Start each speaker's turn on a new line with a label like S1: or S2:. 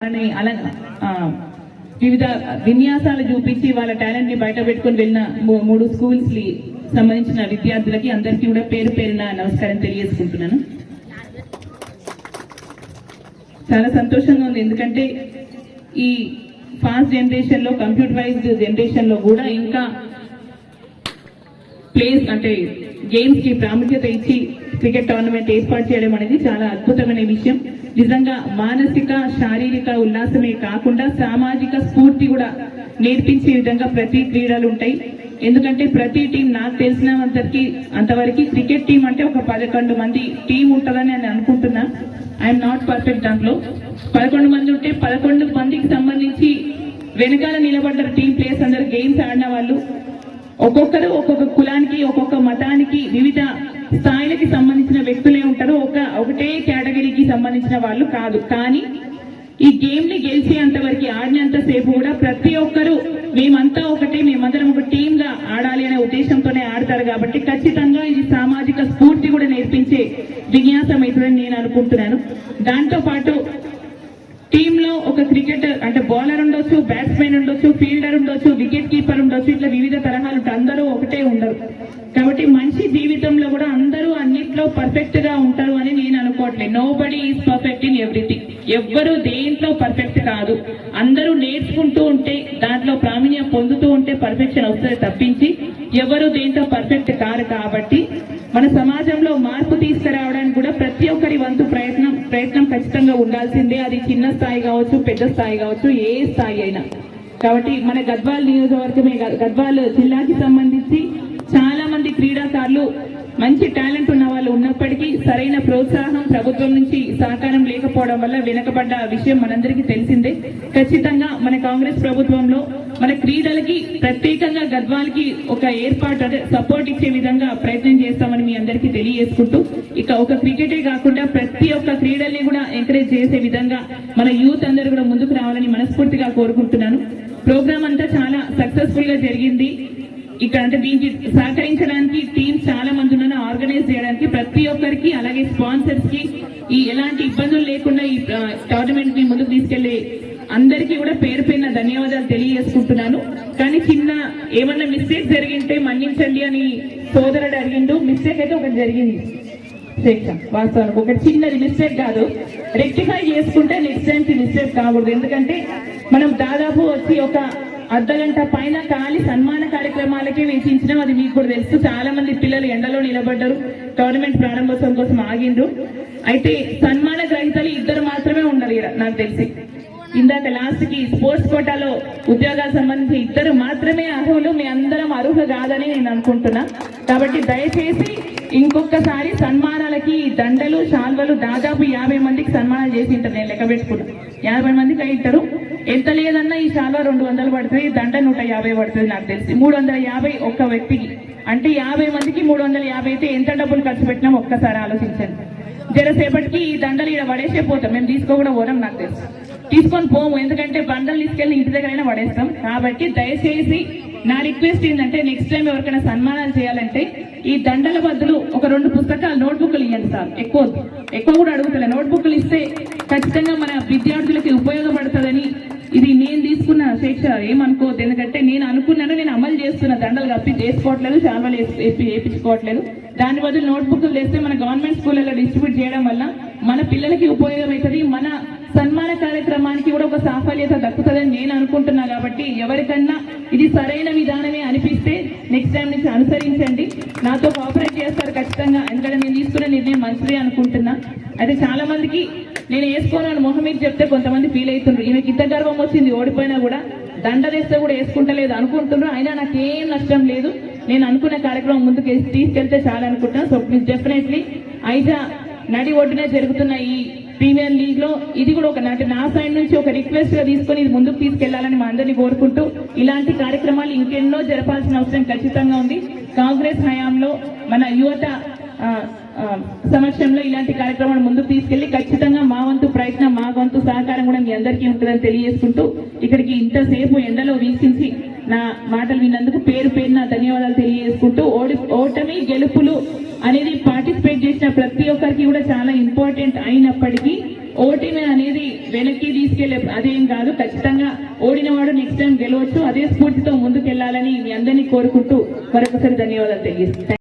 S1: అలా వివిధ విన్యాసాలు చూపించి వాళ్ళ టాలెంట్ని బయట పెట్టుకుని వెళ్ళిన మూడు స్కూల్స్కి సంబంధించిన విద్యార్థులకి అందరికీ కూడా పేరు పేరున నమస్కారం తెలియజేసుకుంటున్నాను. చాలా సంతోషంగా ఉంది. ఎందుకంటే ఈ ఫాస్ట్ జనరేషన్లో కంప్యూటరైజ్డ్ జనరేషన్లో కూడా ఇంకా ప్లేస్ అంటే గేమ్స్కి ప్రాముఖ్యత ఇచ్చి క్రికెట్ టోర్నమెంట్ ఏర్పాటు చేయడం అనేది చాలా అద్భుతమైన విషయం. నిజంగా మానసిక శారీరక ఉల్లాసమే కాకుండా సామాజిక స్ఫూర్తి కూడా నేర్పించే విధంగా ప్రతి క్రీడలు ఉంటాయి. ఎందుకంటే ప్రతి టీం నాకు తెలిసినంతకి అంతవరకు క్రికెట్ టీం అంటే ఒక పదకొండు మంది టీం ఉంటుందని నేను అనుకుంటున్నా. ఐఎమ్ నాట్ పర్ఫెక్ట్ దాంట్లో. పదకొండు మంది ఉంటే పదకొండు మందికి సంబంధించి వెనకాల నిలబడ్డారు టీం ప్లేయర్స్ అందరు గేమ్స్ ఆడిన వాళ్ళు. ఒక్కొక్కరు ఒక్కొక్క కులానికి ఒక్కొక్క మతానికి వివిధ స్థాయిలకి సంబంధించిన వ్యక్తులే ఉంటారు. ఒక ఒకటే కేటగిరీకి సంబంధించిన వాళ్ళు కాదు. కానీ ఈ గేమ్ని గెలిచేంత వరకు ఆడినంత సేపు కూడా ప్రతి ఒక్కరు మేమంతా ఒకటే మేమందరం ఒక టీమ్గా ఆడాలి అనే ఉద్దేశంతోనే ఆడతారు కాబట్టి ఖచ్చితంగా ఇది సామాజిక స్ఫూర్తి కూడా నేర్పించే విన్యాసం అవుతుందని నేను అనుకుంటున్నాను. దాంతో పాటు టీమ్లో ఒక క్రికెటర్ అంటే బౌలర్ ఉండొచ్చు బ్యాట్స్మెన్ ఉండొచ్చు ఫీల్డర్ ఉండొచ్చు వికెట్ కీపర్ ఉండొచ్చు ఇట్లా వివిధ తరహాలు అందరూ ఒకటే ఉండరు. కాబట్టి మనిషి జీవితంలో కూడా అందరూ అన్నిట్లో పర్ఫెక్ట్గా ఉంటారు అని నేను అనుకోవట్లేదు. Nobody is perfect in everything ఎవ్వరు దేంట్లో పర్ఫెక్ట్ కాదు. అందరూ నేర్చుకుంటూ ఉంటే దాంట్లో ప్రావీణ్యం పొందుతూ ఉంటే పర్ఫెక్షన్ వస్తుంది తప్పించి ఎవరు దేంట్లో పర్ఫెక్ట్ కారు కాబట్టి మన సమాజంలో మార్పు తీసుకురావడానికి కూడా ప్రతి ఒక్కరి ఉండాల్సిందే. అది చిన్న స్థాయి కావచ్చు పెద్ద స్థాయి కావచ్చు ఏ స్థాయి అయినా. కాబట్టి మన గద్వాల్ నియోజకవర్గమే గద్వాల్ జిల్లాకి సంబంధించి చాలా మంది క్రీడాకారులు మంచి టాలెంట్ ఉన్న వాళ్ళు ఉన్నప్పటికీ సరైన ప్రోత్సాహం ప్రభుత్వం నుంచి సహకారం లేకపోవడం వల్ల వెనకబడ్డ విషయం మనందరికీ తెలిసిందే. ఖచ్చితంగా మన కాంగ్రెస్ ప్రభుత్వంలో మన క్రీడలకి ప్రత్యేకంగా గద్వాలకి ఒక ఏర్పాటు అంటే సపోర్ట్ ఇచ్చే విధంగా ప్రయత్నం చేస్తామని మీ అందరికీ తెలియజేసుకుంటూ ఇక ఒక క్రికెటే కాకుండా ప్రతి ఒక్క క్రీడల్ని కూడా ఎంకరేజ్ చేసే విధంగా మన యూత్ అందరూ కూడా ముందుకు రావాలని మనస్ఫూర్తిగా కోరుకుంటున్నాను. ప్రోగ్రామ్ అంతా చాలా సక్సెస్ఫుల్గా జరిగింది. ఇక్కడ అంటే దీనికి సహకరించడానికి టీమ్స్ చాలా మంది ఉన్నారు. ఆర్గనైజ్ చేయడానికి ప్రతి ఒక్కరికి అలాగే స్పాన్సర్స్కి ఈ ఎలాంటి ఇబ్బందులు లేకుండా ఈ టోర్నమెంట్ని ముందుకు తీసుకెళ్ళే అందరికీ కూడా పేరు పైన ధన్యవాదాలు తెలియజేసుకుంటున్నాను. కానీ చిన్న ఏమన్నా మిస్టేక్ జరిగింటే మన్నించండి అని సోదరుడు అడిగిండు. మిస్టేక్ అయితే ఒకటి జరిగింది. శిక్ష వాస్తవానికి ఒక చిన్నది మిస్టేక్ కాదు. రెక్టిఫై చేసుకుంటే నెక్స్ట్ టైంకి మిస్టేక్ కాకూడదు. ఎందుకంటే మనం దాదాపు వచ్చి ఒక అర్ధ గంట పైన ఖాళీ సన్మాన కార్యక్రమాలకే వేసించినాం అది మీకు కూడా తెలుసు. చాలా మంది పిల్లలు ఎండలో నిలబడ్డారు. టోర్నమెంట్ ప్రారంభోత్సవం కోసం ఆగిండ్రు. అయితే సన్మాన గ్రహీతలు ఇద్దరు మాత్రమే ఉన్నారు నాకు తెలిసి. ఇందాక లాస్ట్కి స్పోర్ట్స్ కోటాలో ఉద్యోగాలకు సంబంధించి ఇద్దరు మాత్రమే అర్హులు. మీ అందరం అర్హులు కాదని నేను అనుకుంటున్నా. కాబట్టి దయచేసి ఇంకొకసారి సన్మానాలకి దండలు శాల్వలు దాదాపు యాభై మందికి సన్మానాలు చేసి ఉంటారు నేను లెక్క పెట్టుకున్నా. యాభై మందికి అయింటారు ఎంత లేదన్నా ఈ శాల్వ రెండు వందలు పడుతుంది దండ నూట యాభై పడుతుంది నాకు తెలిసి. మూడు వందల యాభై ఒక్క వ్యక్తికి. అంటే యాభై మందికి మూడు వందల యాభై అయితే ఎంత డబ్బులు ఖర్చు పెట్టినాం ఒక్కసారి ఆలోచించండి. జరసేపటికి ఈ దండలు ఇక్కడ పడేసే పోతాం. మేము తీసుకోకుండా పోదాం నాకు తెలుసు. తీసుకొని పోము. ఎందుకంటే బండలు తీసుకెళ్ళి ఇంటి దగ్గరైనా పడేస్తాం. కాబట్టి దయచేసి నా రిక్వెస్ట్ ఏంటంటే నెక్స్ట్ టైం ఎవరికైనా సన్మానాలు చేయాలంటే ఈ దండల బదులు ఒక రెండు పుస్తకాలు నోట్బుక్లు ఇవ్వండి సార్. ఎక్కువ ఎక్కువ కూడా అడుగుతలే. నోట్బుక్లు ఇస్తే ఖచ్చితంగా మన విద్యార్థులకి ఉపయోగపడుతుందని ఇది నేను తీసుకున్న శిక్ష. ఏమనుకోవద్దు. ఎందుకంటే నేను అనుకున్నాను నేను అమలు చేస్తున్న దండలు కప్పి చేసుకోవట్లేదు చాలాలు వేయించుకోవట్లేదు. దాని బదులు నోట్బుక్లు వేస్తే మన గవర్నమెంట్ స్కూళ్ళలో డిస్ట్రిబ్యూట్ చేయడం వల్ల మన పిల్లలకి ఉపయోగం అవుతుంది మన సన్మాన కార్యక్రమానికి కూడా ఒక సాఫల్యత దక్కుతుందని నేను అనుకుంటున్నా కాబట్టి ఎవరికన్నా ఇది సరైన విధానమే అనిపిస్తే నెక్స్ట్ టైం నుంచి అనుసరించండి. నాతో కోఆపరేట్ చేస్తారు ఖచ్చితంగా. ఎందుకంటే నేను తీసుకున్న నిర్ణయం మంచిదే అనుకుంటున్నా. అయితే చాలా మందికి నేను వేసుకోను మొహం మీద చెప్తే కొంతమంది ఫీల్ అవుతుండ్రు. ఈమెకి ఇంత గర్వం వచ్చింది ఓడిపోయినా కూడా దండ కూడా వేసుకుంటలేదు అనుకుంటున్నారు. అయినా నాకేం నష్టం లేదు. నేను అనుకున్న కార్యక్రమం ముందుకు వేసి తీసుకెళ్తే చాలా అనుకుంటున్నాను సో ప్లీజ్ డెఫినెట్లీ అయితే నడి ఒడ్డునే జరుగుతున్న ఈ ప్రీమియర్ లీగ్లో ఇది కూడా ఒక నాటి నా సైడ్ నుంచి ఒక రిక్వెస్ట్గా తీసుకొని ఇది ముందుకు తీసుకెళ్ళాలని మా అందరినీ కోరుకుంటూ ఇలాంటి కార్యక్రమాలు ఇంకెన్నో జరపాల్సిన అవసరం ఖచ్చితంగా ఉంది. కాంగ్రెస్ హయాంలో మన యువత సమక్షంలో ఇలాంటి కార్యక్రమాలు ముందుకు తీసుకెళ్ళి ఖచ్చితంగా మా వంతు ప్రయత్నం మా వంతు సహకారం కూడా మీ అందరికీ ఉంటుందని తెలియజేసుకుంటూ ఇక్కడికి ఇంతసేపు ఎండలో వీక్షించి నా మాటలు విన్నందుకు పేరు పేరు నా ధన్యవాదాలు తెలియజేసుకుంటూ ఓడి ఓటమి గెలుపులు అనేది పార్టిసిపేట్ చేసిన ప్రతి ఒక్కరికి కూడా చాలా ఇంపార్టెంట్ అయినప్పటికీ ఓటమి అనేది వెనక్కి తీసుకెళ్ళే అదేం కాదు ఖచ్చితంగా ఓడినవాడు నెక్స్ట్ టైం గెలవచ్చు. అదే స్ఫూర్తితో ముందుకెళ్ళాలని మీ అందరినీ కోరుకుంటూ మరొకసారి ధన్యవాదాలు తెలియజేస్తాను